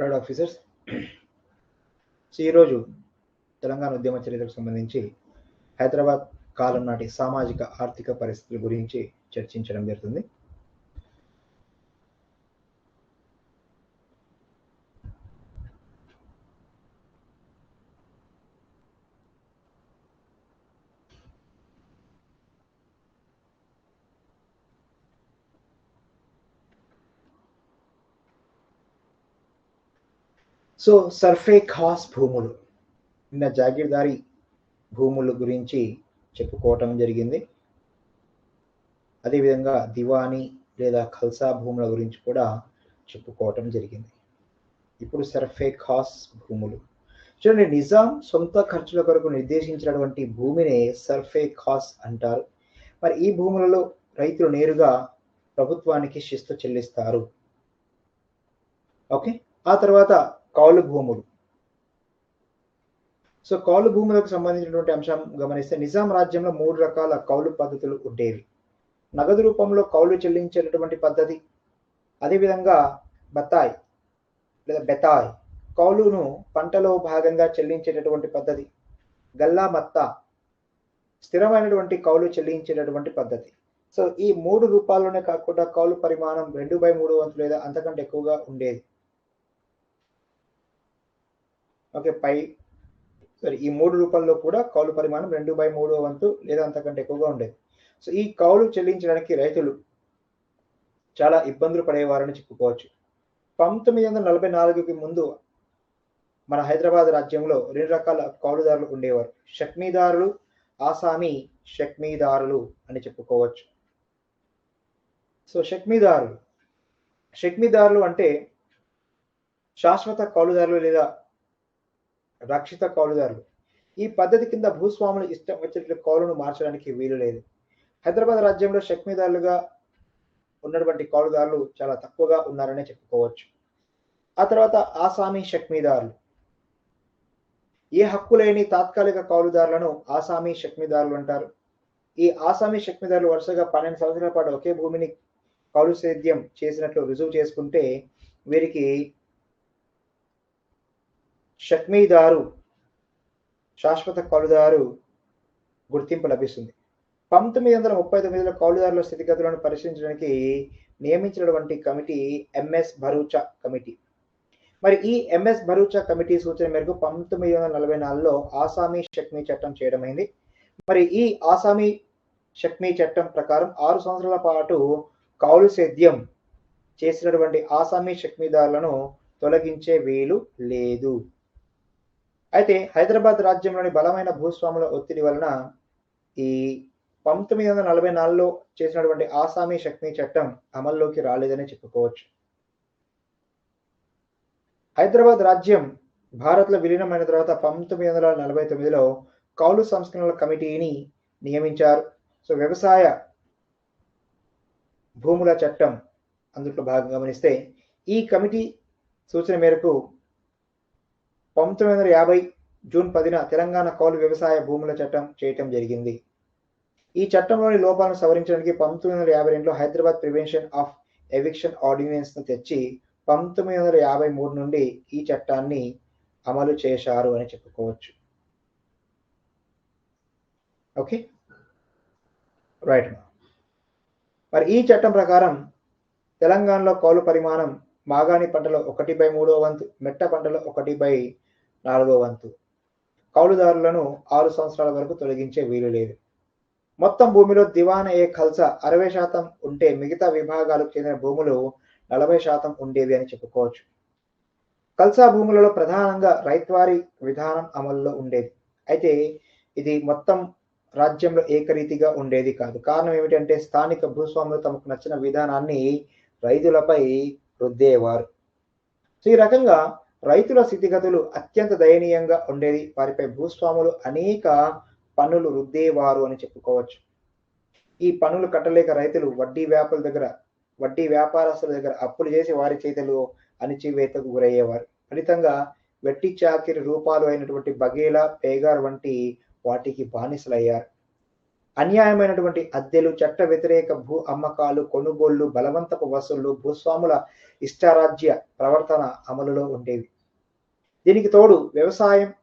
Ride officers so ఈరోజు తెలంగాణ ఉద్యమ చరిత్రకు సంబంధించి హైదరాబాద్ కాలం నాటి సామాజిక ఆర్థిక పరిస్థితుల గురించి చర్చించడం జరుగుతుంది. సో సర్ఫే ఖాస్ భూములు. నిన్న జాగీర్దారి భూముల గురించి చెప్పుకోవటం జరిగింది. అదేవిధంగా దివానీ లేదా ఖల్సా భూముల గురించి కూడా చెప్పుకోవటం జరిగింది. ఇప్పుడు సర్ఫే ఖాస్ భూములు. చూడండి నిజాం సొంత ఖర్చుల కొరకు నిర్దేశించినటువంటి భూమిని సర్ఫే ఖాస్ అంటారు. మరి ఈ భూములలో రైతులు నేరుగా ప్రభుత్వానికి శిస్తు చెల్లిస్తారు. ఓకే? ఆ తర్వాత కౌలు భూములు సో కౌలు భూములకు సంబంధించినటువంటి అంశం గమనిస్తే నిజాం రాజ్యంలో మూడు రకాల కౌలు పద్ధతులు ఉండేవి. నగదు రూపంలో కౌలు చెల్లించేటటువంటి పద్ధతి అదేవిధంగా బత్తాయ్ లేదా బెతాయ్ కౌలును పంటలో భాగంగా చెల్లించేటటువంటి పద్ధతి గల్లా మత్తా స్థిరమైనటువంటి కౌలు చెల్లించేటటువంటి పద్ధతి. సో ఈ మూడు రూపాల్లోనే కాకుండా కౌలు పరిమాణం రెండు బై మూడు వంతు లేదా అంతకంటే ఎక్కువగా ఉండేది. ఓకే పై సారీ ఈ మూడు రూపాల్లో కూడా కౌలు పరిమాణం రెండు బై మూడో వంతు లేదా అంతకంటే ఎక్కువగా ఉండేది. సో ఈ కౌలు చెల్లించడానికి రైతులు చాలా ఇబ్బందులు పడేవారని చెప్పుకోవచ్చు. పంతొమ్మిది వందల నలభై నాలుగుకి ముందు మన హైదరాబాద్ రాజ్యంలో రెండు రకాల కౌలుదారులు ఉండేవారు. షక్మీదారులు ఆసామీ షక్మీదారులు అని చెప్పుకోవచ్చు. సో షక్మీదారులు. షక్మీదారులు అంటే శాశ్వత కౌలుదారులు లేదా రక్షిత కౌలుదారులు. ఈ పద్ధతి కింద భూస్వాములు ఇష్టం వచ్చినట్లు కౌలును మార్చడానికి వీలు లేదు. హైదరాబాద్ రాజ్యంలో శక్మిదారులుగా ఉన్నటువంటి కౌలుదారులు చాలా తక్కువగా ఉన్నారనే చెప్పుకోవచ్చు. ఆ తర్వాత ఆసామీ షక్మీదారులు ఏ హక్కు లేని తాత్కాలిక కౌలుదారులను ఆసామీ షక్మీదారులు అంటారు. ఈ ఆసామీ షక్మీదారులు వరుసగా పన్నెండు సంవత్సరాల పాటు ఒకే భూమిని కౌలు సేద్యం చేసినట్లు రుజువు చేసుకుంటే వీరికి షక్మీదారు శాశ్వత కౌలుదారు గుర్తింపు లభిస్తుంది. పంతొమ్మిది వందల ముప్పై తొమ్మిదిలో కౌలుదారుల స్థితిగతులను పరిశీలించడానికి నియమించినటువంటి committee M S Bharucha committee. మరి ఈ ఎంఎస్ భరూచా కమిటీ సూచన మేరకు పంతొమ్మిది వందల నలభై నాలుగులో ఆసామీ షక్మీ చట్టం చేయడమైంది. మరి ఈ ఆసామీ షక్మీ చట్టం ప్రకారం ఆరు సంవత్సరాల పాటు కౌలు సేద్యం చేసినటువంటి ఆసామీ షక్మీదారులను తొలగించే వీలు లేదు. అయితే హైదరాబాద్ రాజ్యంలోని బలమైన భూస్వాముల ఒత్తిడి వలన ఈ పంతొమ్మిది వందల నలభై నాలుగులో చేసినటువంటి ఆసామీ శక్తి చట్టం అమల్లోకి రాలేదని చెప్పుకోవచ్చు. హైదరాబాద్ రాజ్యం భారత్లో విలీనమైన తర్వాత పంతొమ్మిది వందల నలభై తొమ్మిదిలో కౌలు సంస్కరణల కమిటీని నియమించారు. సో వ్యవసాయ భూముల చట్టం అందులో భాగం గమనిస్తే ఈ కమిటీ సూచన మేరకు పంతొమ్మిది వందల యాభై జూన్ పదిన తెలంగాణ కౌలు వ్యవసాయ భూముల చట్టం చేయటం జరిగింది. ఈ చట్టంలోని లోపాలను సవరించడానికి పంతొమ్మిది వందల యాభై రెండులో హైదరాబాద్ ప్రివెన్షన్ ఆఫ్ ఎవిక్షన్ ఆర్డినెన్స్ను తెచ్చి పంతొమ్మిది వందల యాభై మూడు నుండి ఈ చట్టాన్ని అమలు చేశారు అని చెప్పుకోవచ్చు. ఓకే? రైట్ మరి ఈ చట్టం ప్రకారం తెలంగాణలో కౌలు పరిమాణం మాగాణి పంటలో ఒకటి బై మూడో వంతు మెట్ట పంటలో ఒకటి బై నాలుగో వంతు. కౌలుదారులను ఆరు సంవత్సరాల వరకు తొలగించే వీలు లేదు. మొత్తం భూమిలో దివాన ఏ ఖల్సా అరవై శాతం ఉంటే మిగతా విభాగాలకు చెందిన భూములు నలభై శాతం ఉండేవి అని చెప్పుకోవచ్చు. కల్సా భూములలో ప్రధానంగా రైత్వారీ విధానం అమల్లో ఉండేది. అయితే ఇది మొత్తం రాజ్యంలో ఏకరీతిగా ఉండేది కాదు. కారణం ఏమిటంటే స్థానిక భూస్వాములు తమకు నచ్చిన విధానాన్ని రైతులపై రుద్దేవారు. సో ఈ రకంగా రైతుల స్థితిగతులు అత్యంత దయనీయంగా ఉండేది. వారిపై భూస్వాములు అనేక పన్నులు రుద్దేవారు అని చెప్పుకోవచ్చు. ఈ పన్నులు కట్టలేక రైతులు వడ్డీ వ్యాపారుల దగ్గర వడ్డీ వ్యాపారస్తుల దగ్గర అప్పులు చేసి వారి చేతులు అణిచివేతకు గురయ్యేవారు. ఫలితంగా వెట్టి చాకిరి రూపాలు అయినటువంటి బగేలా పేగార్ వంటి వాటికి బానిసలయ్యారు. అన్యాయమైనటువంటి అద్దెలు చట్ట వ్యతిరేక భూ అమ్మకాలు కొనుగోళ్ళు బలవంతపు వసూళ్ళు భూస్వాముల ఇష్టారాజ్య ప్రవర్తన అమలులో ఉండేవి. దీనికి తోడు వ్యవసాయం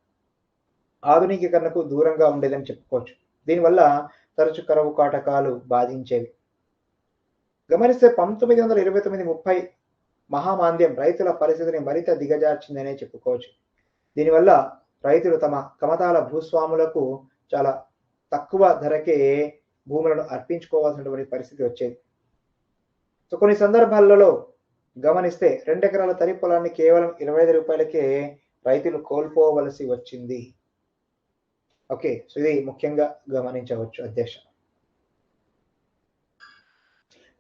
ఆధునికీకరణకు దూరంగా ఉండేదని చెప్పుకోవచ్చు. దీనివల్ల తరచు కరువు కాటకాలు బాధించేవి. గమనిస్తే పంతొమ్మిది వందల ఇరవై తొమ్మిది ముప్పై మహామాంద్యం రైతుల పరిస్థితిని మరింత దిగజార్చిందనే చెప్పుకోవచ్చు. దీనివల్ల రైతులు తమ కమతాల భూస్వాములకు చాలా తక్కువ ధరకే భూములను అర్పించుకోవాల్సినటువంటి పరిస్థితి వచ్చేది. సో కొన్ని సందర్భాలలో గమనిస్తే రెండెకరాల తరి పొలాన్ని కేవలం ఇరవై ఐదు రూపాయలకే రైతులు కోల్పోవలసి వచ్చింది. ఓకే సో ఇది ముఖ్యంగా గమనించవచ్చు అధ్యక్ష.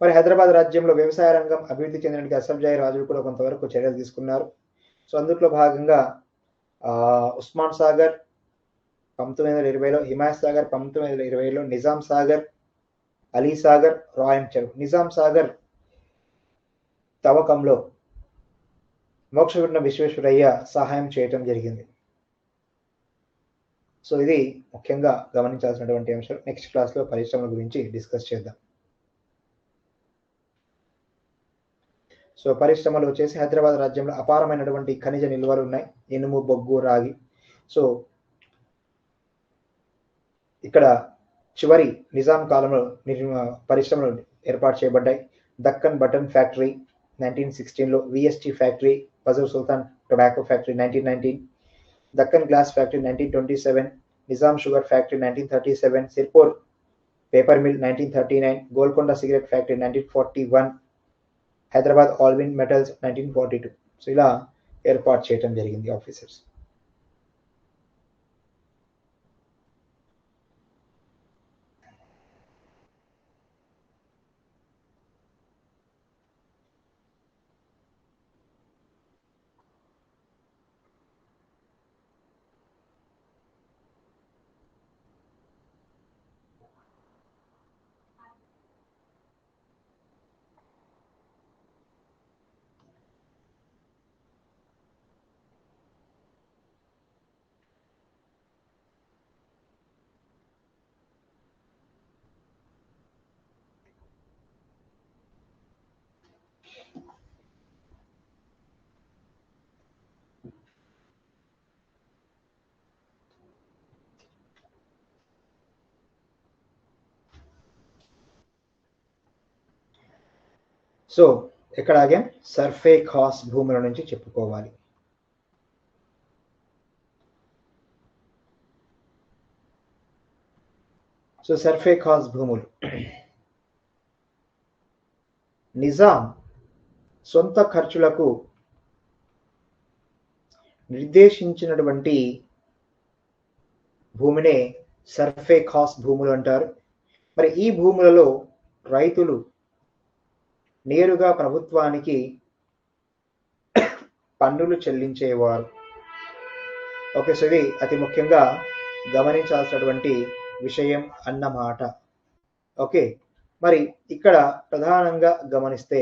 మరి హైదరాబాద్ రాజ్యంలో వ్యవసాయ రంగం అభివృద్ధి చెందడానికి అసఫ్జాయి రాజులు కూడా కొంతవరకు చర్యలు తీసుకున్నారు. సో అందులో భాగంగా ఉస్మాన్ సాగర్ పంతొమ్మిది వందల ఇరవైలో హిమాయత్ సాగర్ పంతొమ్మిది వందల ఇరవైలో నిజాం సాగర్ అలీ సాగర్ రాయం చెరువు. నిజాం సాగర్ తవ్వకంలో మోక్షగుండ విశ్వేశ్వరయ్య సహాయం చేయటం జరిగింది. సో ఇది ముఖ్యంగా గమనించాల్సినటువంటి అంశం. నెక్స్ట్ క్లాస్లో పరిశ్రమల గురించి డిస్కస్ చేద్దాం. సో పరిశ్రమలు వచ్చేసి హైదరాబాద్ రాజ్యంలో అపారమైనటువంటి ఖనిజ నిల్వలు ఉన్నాయి. ఇనుము బొగ్గు రాగి. సో ఇక్కడ చివరి నిజాం కాలంలో పరిశ్రమలు ఏర్పాటు చేయబడ్డాయి. దక్కన్ బటన్ ఫ్యాక్టరీ నైన్టీన్ సిక్స్టీన్లో VST factory Vazir Sultan tobacco factory nineteen nineteen Deccan glass factory nineteen twenty seven Nizam sugar factory nineteen thirty seven Sirpur paper mill nineteen thirty nine Golconda cigarette factory nineteen forty one Hyderabad Allwyn metals nineteen forty two so ఇలా ఏర్పాటు చేయడం జరిగింది officers so ఇక్కడ again సర్ఫే ఖాస్ భూముల నుంచి చెప్పుకోవాలి. So సర్ఫే Khan భూములు. నిజాం సొంత ఖర్చులకు నిర్దేశించినటువంటి భూమినే సర్ఫే ఖాస్ భూములు అంటారు. మరి ఈ భూములలో రైతులు నేరుగా ప్రభుత్వానికి పన్నులు చెల్లించేవారు. ఓకే సో ఇది అతి ముఖ్యంగా గమనించాల్సినటువంటి విషయం అన్నమాట. ఓకే మరి ఇక్కడ ప్రధానంగా గమనిస్తే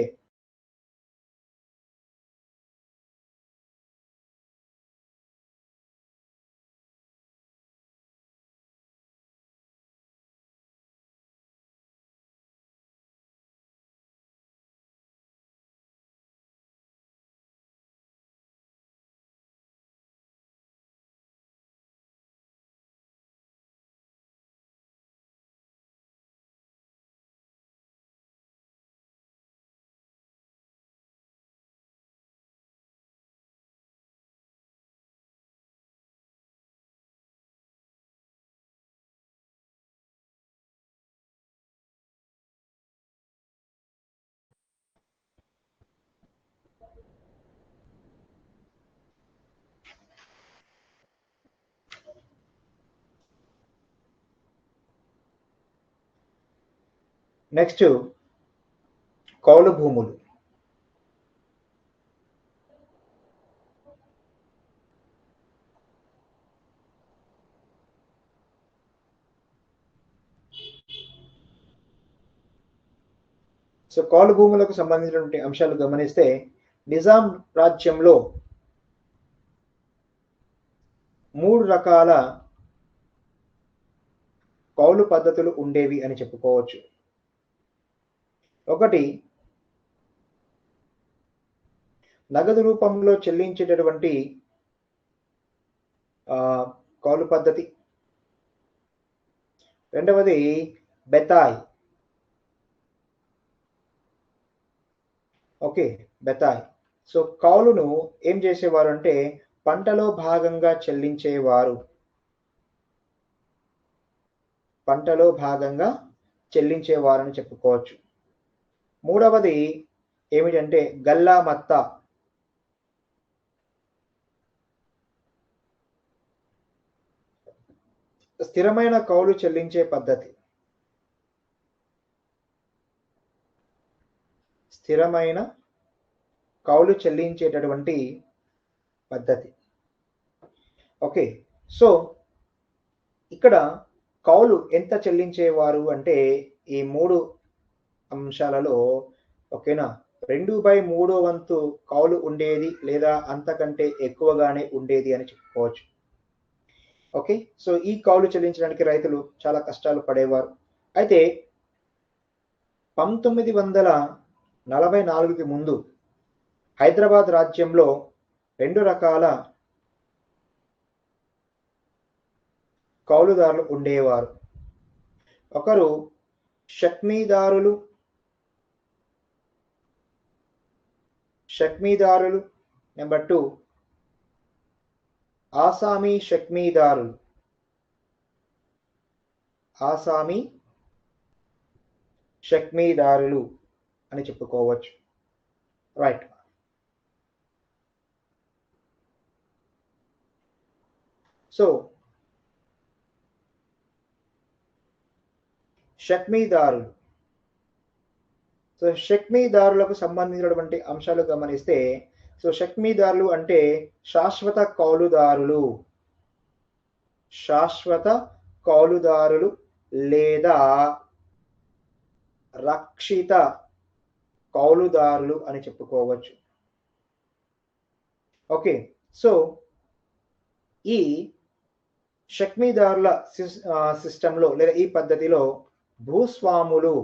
నెక్స్ట్ కౌలు భూములు సో కౌలు భూములకు సంబంధించినటువంటి అంశాలు గమనిస్తే నిజాం రాజ్యంలో మూడు రకాల కౌలు పద్ధతులు ఉండేవి అని చెప్పుకోవచ్చు. ఒకటి నగదు రూపంలో చెల్లించేటటువంటి కౌలు పద్ధతి. రెండవది బెతాయ్. ఓకే బెతాయ్. సో కౌలును ఏం చేసేవారు అంటే పంటలో భాగంగా చెల్లించేవారు. పంటలో భాగంగా చెల్లించేవారని చెప్పుకోవచ్చు. మూడవది ఏమిటంటే గల్లా మత్త. స్థిరమైన కౌలు చెల్లించే పద్ధతి. స్థిరమైన కౌలు చెల్లించేటటువంటి పద్ధతి. ఓకే సో ఇక్కడ కౌలు ఎంత చెల్లించేవారు అంటే ఈ మూడు అంశాలలో ఓకేనా? రెండు బై మూడో వంతు కౌలు ఉండేది లేదా అంతకంటే ఎక్కువగానే ఉండేది అని చెప్పుకోవచ్చు. ఓకే? సో ఈ కౌలు చెల్లించడానికి రైతులు చాలా కష్టాలు పడేవారు. అయితే పంతొమ్మిది వందల నలభై నాలుగుకి ముందు హైదరాబాద్ రాజ్యంలో రెండు రకాల కౌలుదారులు ఉండేవారు. ఒకరు షక్మీదారులు షక్మీదారులు. Number two. ఆసామీ షక్మీదారులు. ఆసామీ షక్మీదారులు అని చెప్పుకోవచ్చు. రైట్. సో షక్మీదారులు. సో షక్మీదారులకు సంబంధించినటువంటి అంశాలు గమనిస్తే సో షక్మీదారులు అంటే శాశ్వత కౌలుదారులు. శాశ్వత కౌలుదారులు లేదా రక్షిత కౌలుదారులు అని చెప్పుకోవచ్చు. ఓకే సో ఈ షక్మీదారుల సిస్టంలో లేదా ఈ పద్ధతిలో భూస్వాములు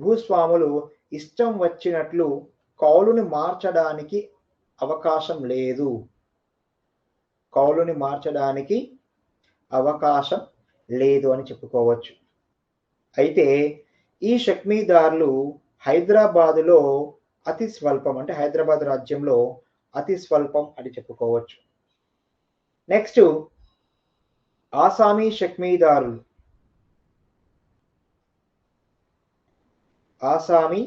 భూస్వాములు ఇష్టం వచ్చినట్లు కౌలుని మార్చడానికి అవకాశం లేదు. కౌలుని మార్చడానికి అవకాశం లేదు అని చెప్పుకోవచ్చు. అయితే ఈ షక్మీదారులు హైదరాబాదులో అతి స్వల్పం అంటే హైదరాబాద్ రాజ్యంలో అతి స్వల్పం అని చెప్పుకోవచ్చు. నెక్స్ట్ ఆసామీ షక్మీదారులు ఆసామి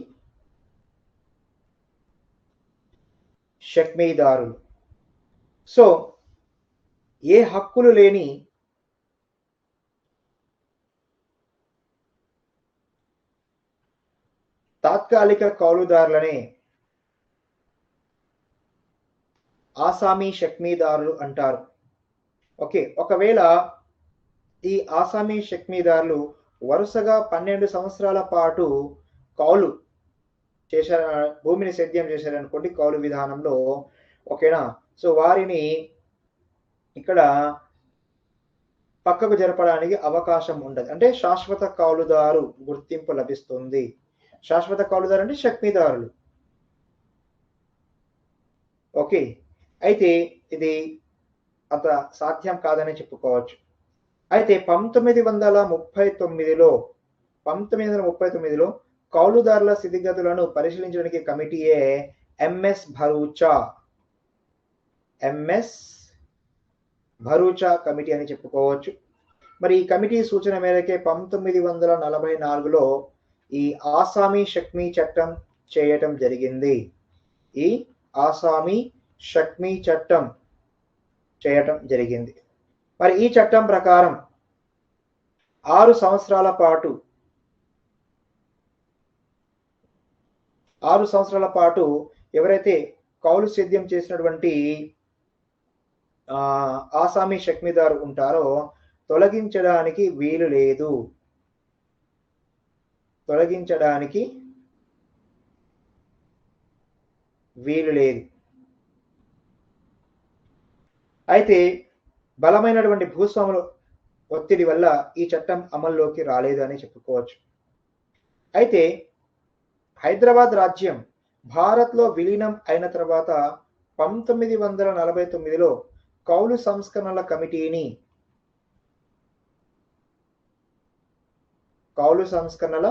షక్మీదారులు. సో ఏ హక్కులు లేని తాత్కాలిక కౌలుదారులనే ఆసామీ షక్మీదారులు అంటారు. ఓకే ఒకవేళ ఈ ఆసామీ షక్మీదారులు వరుసగా పన్నెండు సంవత్సరాల పాటు కౌలు చేశారు భూమిని సేద్యం చేశారనుకోండి కౌలు విధానంలో. ఓకేనా? సో వారిని ఇక్కడ పక్కకు జరపడానికి అవకాశం ఉండదు. అంటే శాశ్వత కౌలుదారు గుర్తింపు లభిస్తుంది. శాశ్వత కౌలుదారు అంటే శక్తిదారులు. ఓకే? అయితే ఇది అంత సాధ్యం కాదని చెప్పుకోవచ్చు. అయితే పంతొమ్మిది వందల ముప్పై తొమ్మిదిలో పంతొమ్మిది వందల ముప్పై తొమ్మిదిలో కౌలుదారుల స్థితిగతులను పరిశీలించడానికి కమిటీయే MS Bharucha. MS Bharucha committee అని చెప్పుకోవచ్చు. మరి ఈ కమిటీ సూచన మేరకే పంతొమ్మిది వందల నలభై నాలుగులో ఈ ఆసామీ షక్మీ చట్టం చేయటం జరిగింది. ఈ ఆసామీ షక్మీ చట్టం చేయటం జరిగింది. మరి ఈ చట్టం ప్రకారం ఆరు సంవత్సరాల పాటు ఆరు సంవత్సరాల పాటు ఎవరైతే కౌలు సేద్యం చేసినటువంటి ఆసామీ షక్మిదారు ఉంటారో తొలగించడానికి వీలు లేదు. తొలగించడానికి వీలు లేదు. అయితే బలమైనటువంటి భూస్వాముల ఒత్తిడి వల్ల ఈ చట్టం అమల్లోకి రాలేదు అని చెప్పుకోవచ్చు. అయితే హైదరాబాద్ రాజ్యం భారత్లో విలీనం అయిన తర్వాత పంతొమ్మిది వందల నలభై తొమ్మిదిలో కౌలు సంస్కరణల కమిటీని కౌలు సంస్కరణల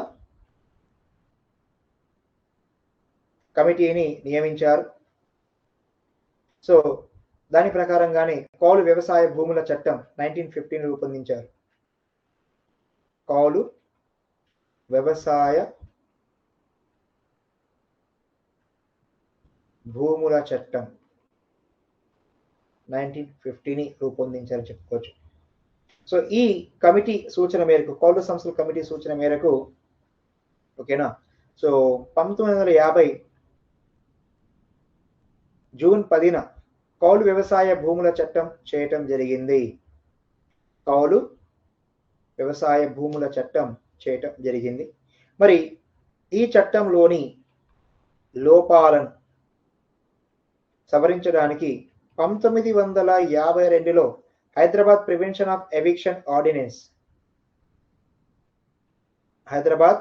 కమిటీని నియమించారు. సో దాని ప్రకారంగానే కౌలు వ్యవసాయ భూముల చట్టం నైన్టీన్ ఫిఫ్టీన్ రూపొందించారు. కౌలు వ్యవసాయ భూముల చట్టం. నైన్టీన్ ఫిఫ్టీని రూపొందించారని చెప్పుకోవచ్చు. సో ఈ కమిటీ సూచన మేరకు కౌలు సంస్థల కమిటీ సూచన మేరకు ఓకేనా? సో పంతొమ్మిది వందల యాభై జూన్ పదిన కౌలు వ్యవసాయ భూముల చట్టం చేయటం జరిగింది. కౌలు వ్యవసాయ భూముల చట్టం చేయటం జరిగింది. మరి ఈ చట్టంలోని లోపాలను సవరించడానికి పంతొమ్మిది వందల యాభై రెండులో Hyderabad prevention of eviction ordinance. Hyderabad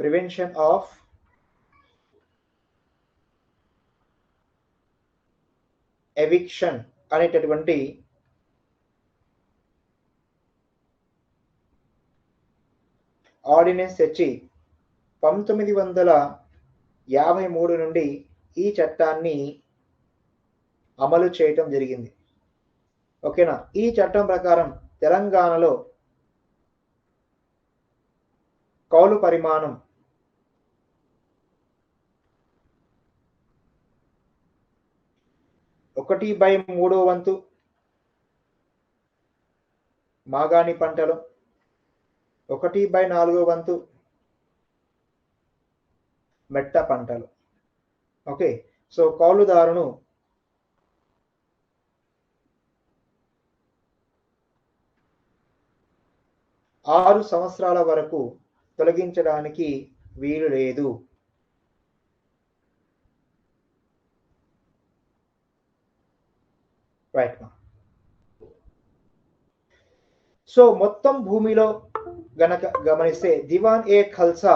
prevention of eviction అనేటటువంటి ఆర్డినెన్స్ తెచ్చి పంతొమ్మిది వందల యాభై మూడు నుండి ఈ చట్టాన్ని అమలు చేయటం జరిగింది. ఓకేనా? ఈ చట్టం ప్రకారం తెలంగాణలో కౌలు పరిమాణం ఒకటి బై మూడో వంతు మాగాణి పంటలు ఒకటి బై నాలుగో వంతు మెట్ట పంటలు. ఓకే సో కౌలుదారును ఆరు సంవత్సరాల వరకు తొలగించడానికి వీలు లేదు. రైట్ సో మొత్తం భూమిలో గనక గమనిస్తే దివాన్ ఏ ఖల్సా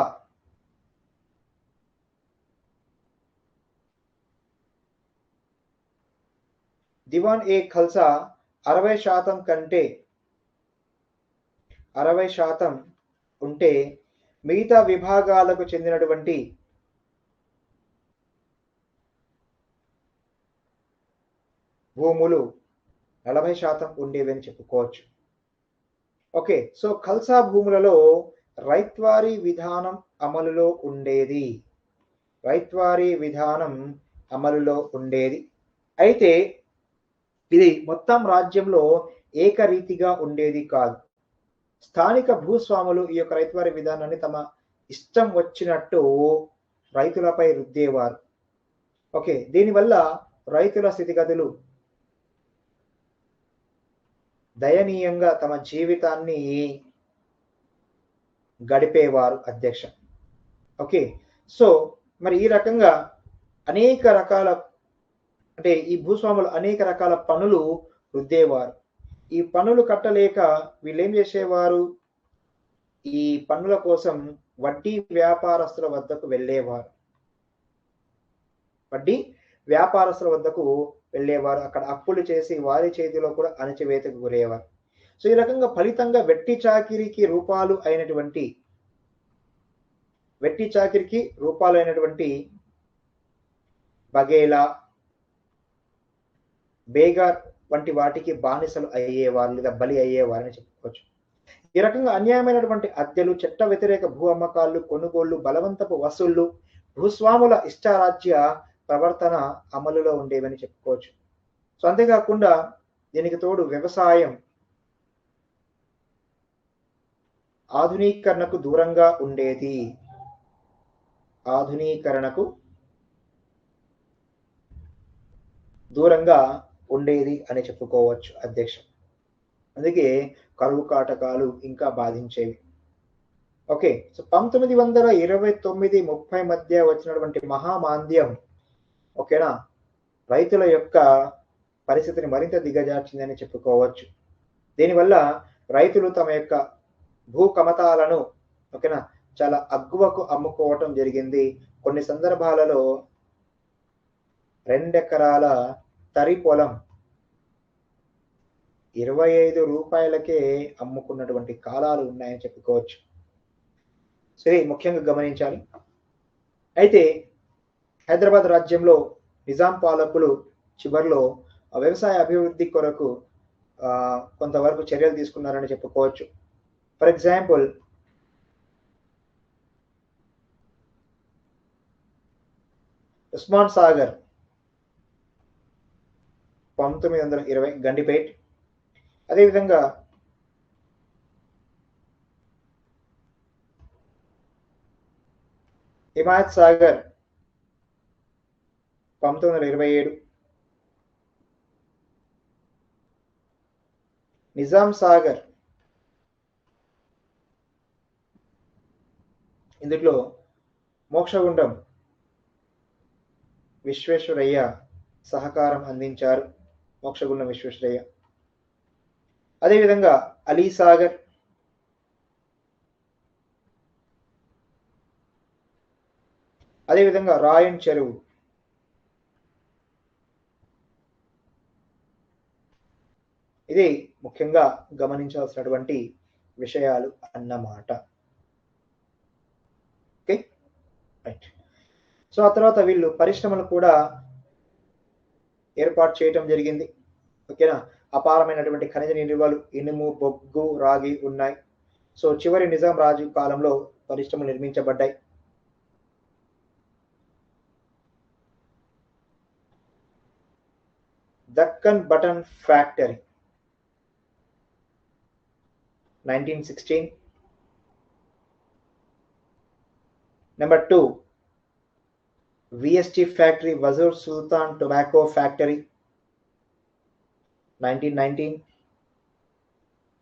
దివాన్ ఏ ఖల్సా అరవై శాతం కంటే అరవై శాతం ఉంటే మిగతా విభాగాలకు చెందినటువంటి భూములు నలభై శాతం ఉండేవని చెప్పుకోవచ్చు. ఓకే సో ఖల్సా భూములలో రైత్వారీ విధానం అమలులో ఉండేది. రైత్వారీ విధానం అమలులో ఉండేది. అయితే ఇది మొత్తం రాజ్యంలో ఏకరీతిగా ఉండేది కాదు. స్థానిక భూస్వాములు ఈ యొక్క రైతువారి విధానాన్ని తమ ఇష్టం వచ్చినట్టు రైతులపై రుద్దేవారు. ఓకే దీనివల్ల రైతుల స్థితిగతులు దయనీయంగా తమ జీవితాన్ని గడిపేవారు అధ్యక్ష. ఓకే సో మరి ఈ రకంగా అనేక రకాల అంటే ఈ భూస్వాములు అనేక రకాల పనులు రుద్దేవారు. ఈ పనులు కట్టలేక వీళ్ళేం చేసేవారు? ఈ పన్నుల కోసం వడ్డీ వ్యాపారస్తుల వద్దకు వెళ్ళేవారు. వడ్డీ వ్యాపారస్తుల వద్దకు వెళ్ళేవారు. అక్కడ అప్పులు చేసి వారి చేతిలో కూడా అణచివేతకు గురయ్యేవారు. సో ఈ రకంగా ఫలితంగా వెట్టి చాకిరికి రూపాలు అయినటువంటి వెట్టి చాకిరికి రూపాలు అయినటువంటి బగేలా బేగార్ వంటి వాటికి బానిసలు అయ్యేవారు లేదా బలి అయ్యేవారని చెప్పుకోవచ్చు. ఈ రకంగా అన్యాయమైనటువంటి అద్దెలు చట్ట వ్యతిరేక భూ అమ్మకాలు కొనుగోళ్ళు బలవంతపు వసూళ్ళు భూస్వాముల ఇష్టారాజ్య ప్రవర్తన అమలులో ఉండేవని చెప్పుకోవచ్చు. సో అంతేకాకుండా దీనికి తోడు వ్యవసాయం ఆధునీకరణకు దూరంగా ఉండేది. ఆధునీకరణకు దూరంగా ఉండేది అని చెప్పుకోవచ్చు అధ్యక్ష. అందుకే కరువు కాటకాలు ఇంకా బాధించేవి. ఓకే సో పంతొమ్మిది వందల ఇరవై తొమ్మిది ముప్పై మధ్య వచ్చినటువంటి మహామాంద్యం ఓకేనా? రైతుల యొక్క పరిస్థితిని మరింత దిగజార్చిందని చెప్పుకోవచ్చు. దీనివల్ల రైతులు తమ యొక్క భూ కమతాలను ఓకేనా చాలా అగ్గువకు అమ్ముకోవటం జరిగింది. కొన్ని సందర్భాలలో రెండెకరాల తరి పొలం. ఇరవై ఐదు రూపాయలకే అమ్ముకున్నటువంటి కాలాలు ఉన్నాయని చెప్పుకోవచ్చు. సరే ముఖ్యంగా గమనించాలి. అయితే హైదరాబాద్ రాజ్యంలో నిజాం పాలకులు చివరిలో వ్యవసాయ అభివృద్ధి కొరకు కొంతవరకు చర్యలు తీసుకున్నారని చెప్పుకోవచ్చు. ఫర్ ఎగ్జాంపుల్ ఉస్మాన్ సాగర్ పంతొమ్మిది వందల ఇరవై గండిపేట్. అదేవిధంగా హిమాయత్ సాగర్ పంతొమ్మిది వందల ఇరవై ఏడు. నిజాం సాగర్ ఇందులో మోక్షగుండం విశ్వేశ్వరయ్య సహకారం అందించారు. మోక్షగుండం విశ్వేశ్వరయ్య అదేవిధంగా అలీ సాగర్. అదేవిధంగా రాయన్ చెరువు. ఇది ముఖ్యంగా గమనించాల్సినటువంటి విషయాలు అన్నమాట. ఓకే? రైట్. సో ఆ తర్వాత వీళ్ళు పరిశ్రమలు కూడా ఏర్పాటు చేయటం జరిగింది. ఓకేనా? అపారమైనటువంటి ఖనిజ నిల్వలు ఇనుము బొగ్గు రాగి ఉన్నాయి. సో చివరి నిజాం రాజు కాలంలో పరిశ్రమలు నిర్మించబడ్డాయి. Deccan button factory nineteen sixteen. Number two VST factory Vazir Sultan tobacco factory nineteen nineteen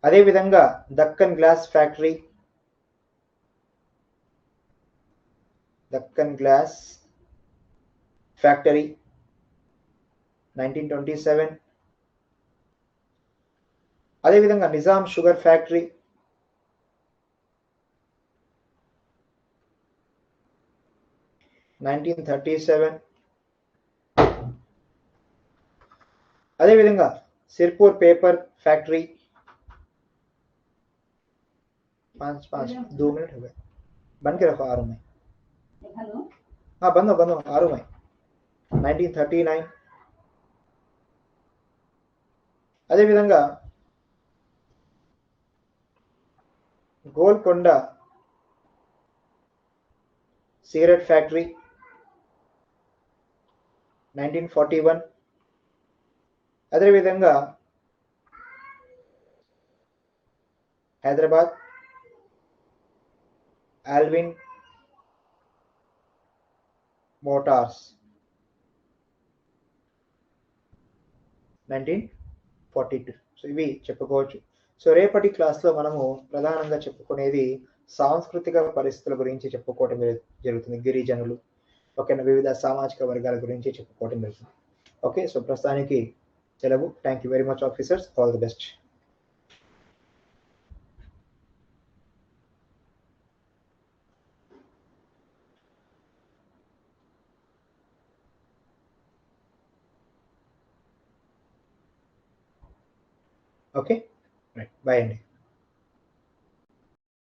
అదేవిధంగా Deccan glass factory Deccan glass factory nineteen twenty seven అదేవిధంగా Nizam sugar factory nineteen thirty seven అదేవిధంగా సిర్పూర్ పేపర్ ఫ్యాక్టరీ पाँच पाँच दो minute हो गए बन के रखो आरू में हाँ बंदो बंदो आरू में 1939 అదేవిధంగా Golconda cigarette factory Nineteen forty one. అదేవిధంగా Hyderabad Allwyn motors. Nineteen forty two. So ఇవి చెప్పుకోవచ్చు. సో రేపటి క్లాస్లో మనము ప్రధానంగా చెప్పుకునేది సాంస్కృతిక పరిస్థితుల గురించి చెప్పుకోవటం జరుగుతుంది. గిరిజనులు ఓకేనా? వివిధ సామాజిక వర్గాల గురించి చెప్పుకోవటం జరుగుతుంది. ఓకే సో ప్రస్తుతానికి సెలవు. Thank you very much officers all the best okay right bye అండి